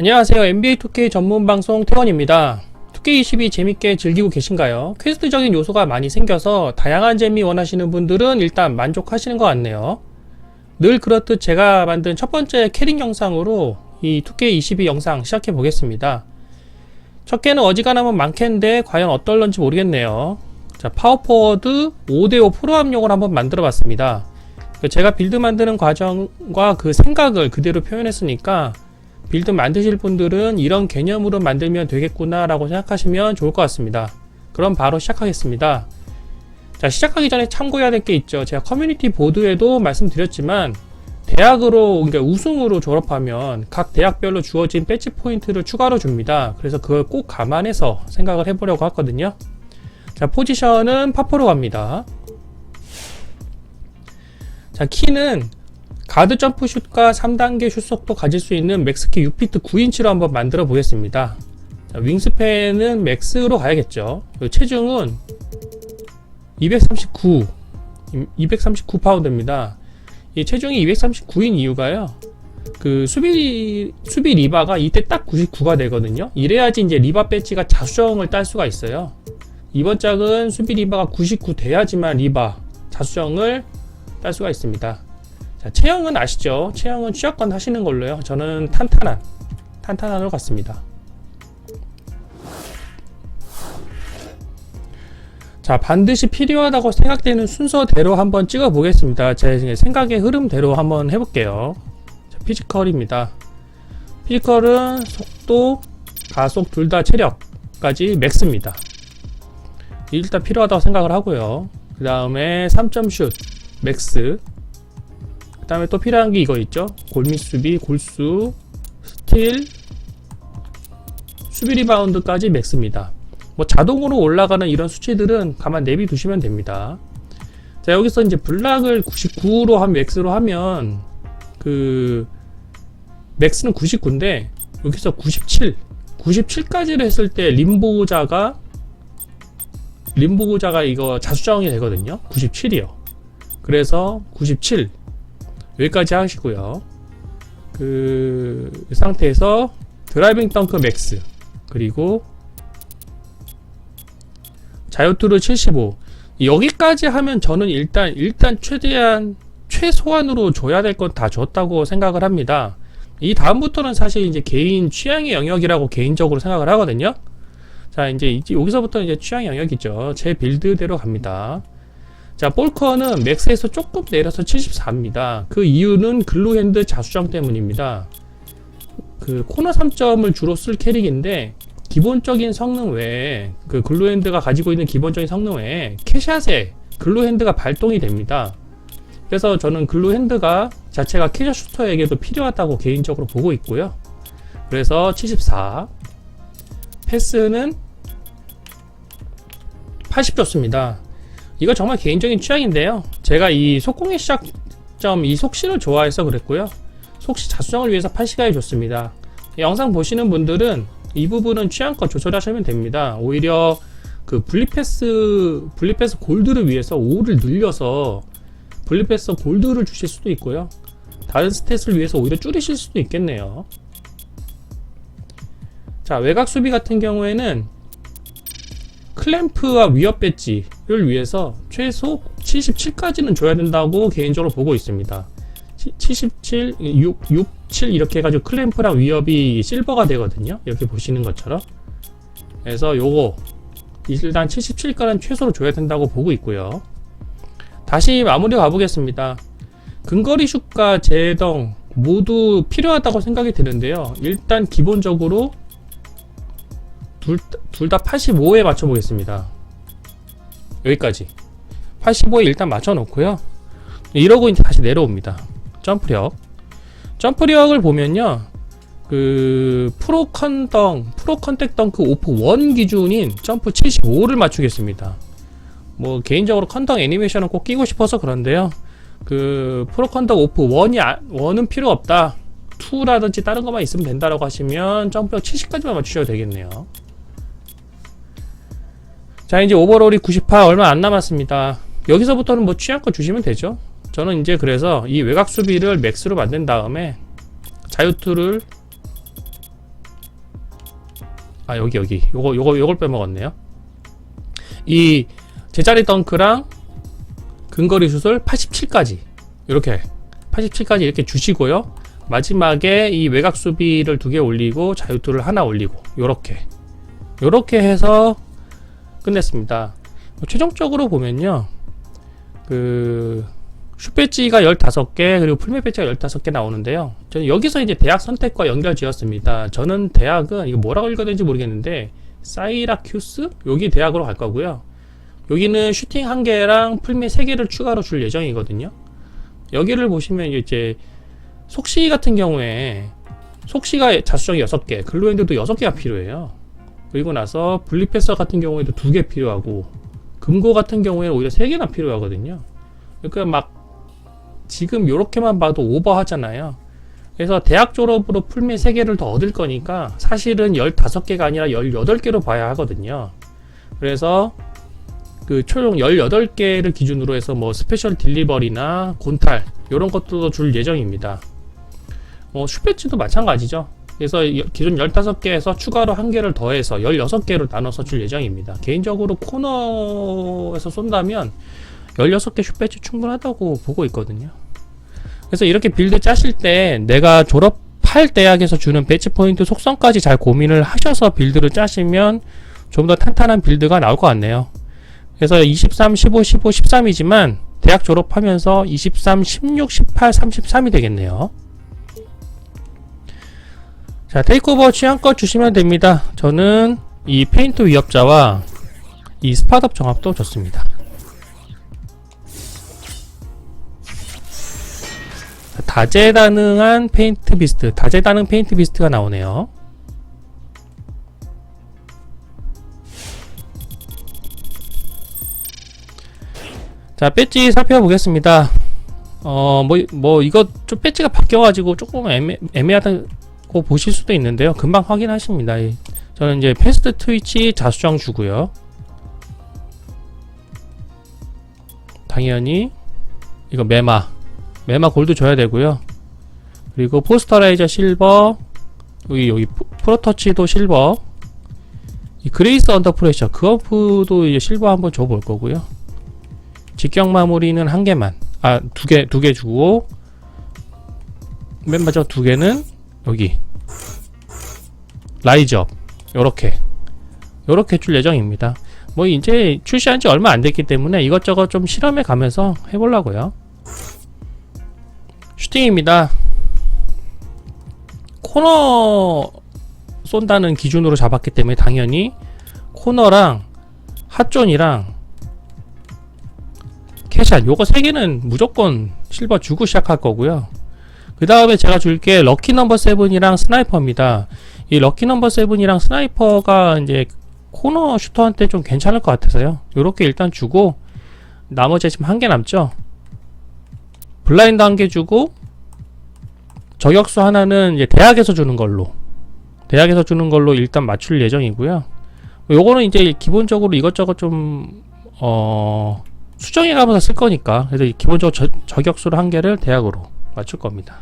안녕하세요. NBA 2K 전문 방송 태원입니다. 2K22 재밌게 즐기고 계신가요? 퀘스트적인 요소가 많이 생겨서 다양한 재미 원하시는 분들은 일단 만족하시는 것 같네요. 늘 그렇듯 제가 만든 첫 번째 캐릭 영상으로 이 2K22 영상 시작해 보겠습니다. 첫 개는 어지간하면 많겠는데 과연 어떨런지 모르겠네요. 자, 파워포워드 5대5 프로합용을 한번 만들어 봤습니다. 제가 빌드 만드는 과정과 그 생각을 그대로 표현했으니까 빌드 만드실 분들은 이런 개념으로 만들면 되겠구나 라고 생각하시면 좋을 것 같습니다. 그럼 바로 시작하겠습니다. 자, 시작하기 전에 참고해야 될 게 있죠. 제가 커뮤니티 보드에도 말씀드렸지만 대학으로 그러니까 우승으로 졸업하면 각 대학별로 주어진 배치 포인트를 추가로 줍니다. 그래서 그걸 꼭 감안해서 생각을 해보려고 하거든요. 자, 포지션은 파포로 갑니다. 자, 키는 가드 점프 슛과 3단계 슛 속도 가질 수 있는 맥스키 6피트 9인치로 한번 만들어 보겠습니다. 자, 윙스팬은 맥스로 가야겠죠. 그리고 체중은 239, 239 파운드입니다. 이 체중이 239인 이유가요. 그 수비 수비 리바가 이때 딱 99가 되거든요. 이래야지 이제 리바 배지가 자수정을 딸 수가 있어요. 이번 짝은 수비 리바가 99 돼야지만 리바 자수정을 딸 수가 있습니다. 자, 체형은 아시죠? 체형은 취약관 하시는 걸로요. 저는 탄탄한, 탄탄한으로 갔습니다. 자, 반드시 필요하다고 생각되는 순서대로 한번 찍어 보겠습니다. 제 생각의 흐름대로 한번 해볼게요. 자, 피지컬입니다. 피지컬은 속도, 가속 둘 다 체력까지 맥스입니다. 일단 필요하다고 생각을 하고요. 그 다음에 3점 슛, 맥스. 그 다음에 또 필요한 게 이거 있죠? 골밑 수비, 골수, 스틸, 수비 리바운드까지 맥스입니다. 뭐 자동으로 올라가는 이런 수치들은 가만 내비 두시면 됩니다. 자, 여기서 이제 블락을 99로 한 맥스로 하면 그 맥스는 99인데 여기서 97, 97까지를 했을 때 림보자가 림보자가 이거 자수정이 되거든요. 97이요. 그래서 97 여기까지 하시고요. 그 상태에서 드라이빙 덩크 맥스 그리고 자유투를 75 여기까지 하면 저는 일단 일단 최대한 최소한으로 줘야 될 건 다 줬다고 생각을 합니다. 이 다음부터는 사실 이제 개인 취향의 영역이라고 개인적으로 생각을 하거든요. 자 이제 이- 여기서부터 이제 취향 영역이죠. 제 빌드대로 갑니다. 자 볼커는 맥스에서 조금 내려서 74입니다. 그 이유는 글루핸드 자수정 때문입니다. 그 코너 3점을 주로 쓸 캐릭인데 기본적인 성능 외에 그 글루핸드가 가지고 있는 기본적인 성능 외에 캐샷에 글루핸드가 발동이 됩니다. 그래서 저는 글루핸드가 자체가 캐샷 슈터에게도 필요하다고 개인적으로 보고 있고요. 그래서 74 패스는 80 줬습니다. 이거 정말 개인적인 취향인데요. 제가 이 속공의 시작점 이 속시를 좋아해서 그랬고요. 속시 자수정을 위해서 80까지 줬습니다. 영상 보시는 분들은 이 부분은 취향껏 조절하시면 됩니다. 오히려 그 블리패스 블리패스 골드를 위해서 5를 늘려서 블리패스 골드를 주실 수도 있고요. 다른 스탯을 위해서 오히려 줄이실 수도 있겠네요. 자 외곽 수비 같은 경우에는 클램프와 위협 배지를 위해서 최소 77까지는 줘야 된다고 개인적으로 보고 있습니다. 77, 6, 6, 7 이렇게 해가지고 클램프랑 위협이 실버가 되거든요. 이렇게 보시는 것처럼. 그래서 요거 일단 77까지는 최소로 줘야 된다고 보고 있고요. 다시 마무리 가보겠습니다. 근거리 슛과 제동 모두 필요하다고 생각이 드는데요. 일단 기본적으로 둘다 85에 맞춰 보겠습니다. 여기까지. 85에 일단 맞춰 놓고요. 이러고 이제 다시 내려옵니다. 점프력. 점프력을 보면요. 그 프로 컨덩, 프로 컨택 덩크 오프 1 기준인 점프 75를 맞추겠습니다. 뭐 개인적으로 컨덩 애니메이션은 꼭 끼고 싶어서 그런데요. 그 프로 컨덕 오프 1이 아, 1은 필요 없다. 2라든지 다른 것만 있으면 된다라고 하시면 점프력 70까지만 맞추셔도 되겠네요. 자 이제 오버롤이 98 얼마 안 남았습니다. 여기서부터는 뭐 취향껏 주시면 되죠. 저는 이제 그래서 이 외곽 수비를 맥스로 만든 다음에 자유투를 아 여기 여기. 요거 요거 요걸 빼먹었네요. 이 제자리 덩크랑 근거리 슛을 87까지. 이렇게 87까지 이렇게 주시고요. 마지막에 이 외곽 수비를 두 개 올리고 자유투를 하나 올리고 요렇게. 요렇게 해서 끝냈습니다 최종적으로 보면요 그 슛 배지가 15개 그리고 풀메 배지가 15개 나오는데요. 저는 여기서 이제 대학 선택과 연결 지었습니다. 저는 대학은 이거 뭐라고 읽어야 되는지 모르겠는데 사이라큐스 여기 대학으로 갈 거고요. 여기는 슈팅 1개랑 풀메 3개를 추가로 줄 예정이거든요. 여기를 보시면 이제 속시 같은 경우에 속시가 자수정이 6개, 글로엔드도 6개가 필요해요. 그리고 나서 분리패서 같은 경우에도 2개 필요하고 금고 같은 경우에는 오히려 3개나 필요하거든요. 그러니까 막 지금 요렇게만 봐도 오버하잖아요. 그래서 대학 졸업으로 풀메 3개를 더 얻을 거니까 사실은 15개가 아니라 18개로 봐야 하거든요. 그래서 그총 18개를 기준으로 해서 뭐 스페셜 딜리버리나 곤탈 이런 것도 줄 예정입니다. 뭐 슈페치도 마찬가지죠. 그래서 여- 기존 15개에서 추가로 한 개를 더해서 16개로 나눠서 줄 예정입니다. 개인적으로 코너에서 쏜다면 16개 슈배치 충분하다고 보고 있거든요. 그래서 이렇게 빌드 짜실 때 내가 졸업할 대학에서 주는 배치 포인트 속성까지 잘 고민을 하셔서 빌드를 짜시면 좀 더 탄탄한 빌드가 나올 것 같네요. 그래서 23, 15, 15, 13이지만 대학 졸업하면서 23, 16, 18, 33이 되겠네요. 자, 테이크오버 취향껏 주시면 됩니다. 저는 이 페인트 위협자와 이 스팟업 정합도 좋습니다. 다재다능한 페인트 비스트, 다재다능 페인트 비스트가 나오네요. 자, 배지 살펴보겠습니다. 어, 뭐, 뭐, 이거 좀 배지가 바뀌어가지고 조금 애매, 애매하다 고 보실 수도 있는데요. 금방 확인하십니다. 이- 저는 이제 패스트 트위치 자수정 주고요. 당연히, 이거 메마. 메마 골드 줘야 되고요. 그리고 포스터라이저 실버, 여기 여기 프- 프로터치도 실버, 이 그레이스 언더 프레셔 그어프도 이제 실버 한번 줘볼 거고요. 직경 마무리는 한 개만, 아 두 개 두 개 주고 맨 마지막 두 개는 여기 라이즈업 요렇게 요렇게 줄 예정입니다. 뭐 이제 출시한 지 얼마 안 됐기 때문에 이것저것 좀 실험해 가면서 해보려고요. 슈팅입니다. 코너 쏜다는 기준으로 잡았기 때문에 당연히 코너랑 핫존이랑 캐샷 요거 세 개는 무조건 실버 주고 시작할 거고요. 그 다음에 제가 줄게 럭키 넘버 세븐이랑 스나이퍼입니다. 이 럭키 넘버 세븐이랑 스나이퍼가 이제 코너 슈터한테 좀 괜찮을 것 같아서요. 요렇게 일단 주고 나머지 지금 한 개 남죠. 블라인드 한 개 주고 저격수 하나는 이제 대학에서 주는 걸로 대학에서 주는 걸로 일단 맞출 예정이고요. 요거는 이제 기본적으로 이것저것 좀 어, 수정해 가면서 쓸 거니까 그래서 기본적으로 저, 저격수를 한 개를 대학으로 맞출 겁니다.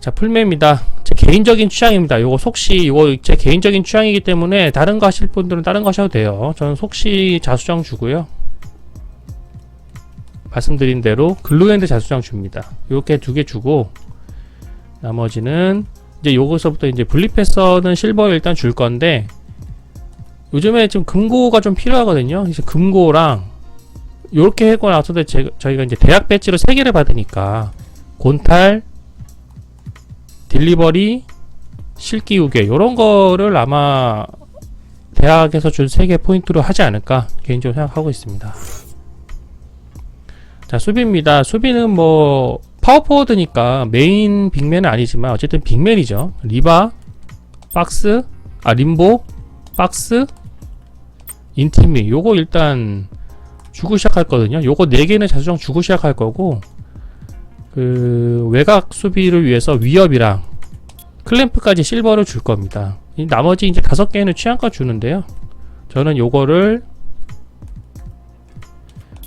자 풀매입니다. 제 개인적인 취향입니다. 요거 속시 요거 제 개인적인 취향이기 때문에 다른 거 하실 분들은 다른 거 하셔도 돼요. 저는 속시 자수정 주고요. 말씀드린 대로 글루엔드 자수정 줍니다. 이렇게 두 개 주고 나머지는 이제 요거서부터 이제 분리패서는 실버 일단 줄 건데 요즘에 지금 금고가 좀 필요하거든요. 이제 금고랑 요렇게 해고 나서도 제, 저희가 이제 대학 배지로 세 개를 받으니까 곤탈, 딜리버리, 실기 우계 요런 거를 아마 대학에서 준세개 포인트로 하지 않을까 개인적으로 생각하고 있습니다. 자, 수비입니다. 수비는 뭐, 파워포워드니까 메인 빅맨은 아니지만, 어쨌든 빅맨이죠. 리바, 박스, 아, 림보, 박스, 인티미. 요거 일단 주고 시작할 거든요. 요거 4개는 자수정 주고 시작할 거고, 그, 외곽 수비를 위해서 위협이랑 클램프까지 실버를 줄 겁니다. 이 나머지 이제 5개는 취향껏 주는데요. 저는 요거를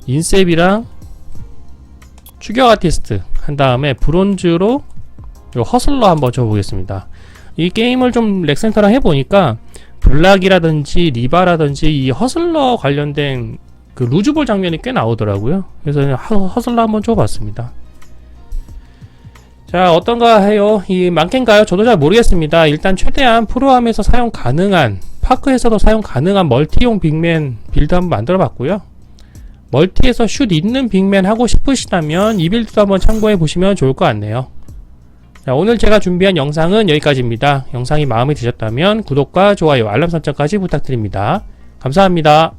인셉이랑 추격 아티스트 한 다음에 브론즈로 요 허슬러 한번 줘보겠습니다. 이 게임을 좀 렉센터랑 해보니까 블락이라든지 리바라든지 이 허슬러 관련된 그 루즈볼 장면이 꽤 나오더라고요. 그래서 그냥 허- 허슬러 한번 줘봤습니다. 자, 어떤가 해요? 이 많겠가요? 저도 잘 모르겠습니다. 일단 최대한 프로암에서 사용 가능한, 파크에서도 사용 가능한 멀티용 빅맨 빌드 한번 만들어 봤고요. 멀티에서 슛 있는 빅맨 하고 싶으시다면 이 빌드도 한번 참고해 보시면 좋을 것 같네요. 자, 오늘 제가 준비한 영상은 여기까지입니다. 영상이 마음에 드셨다면 구독과 좋아요, 알람 설정까지 부탁드립니다. 감사합니다.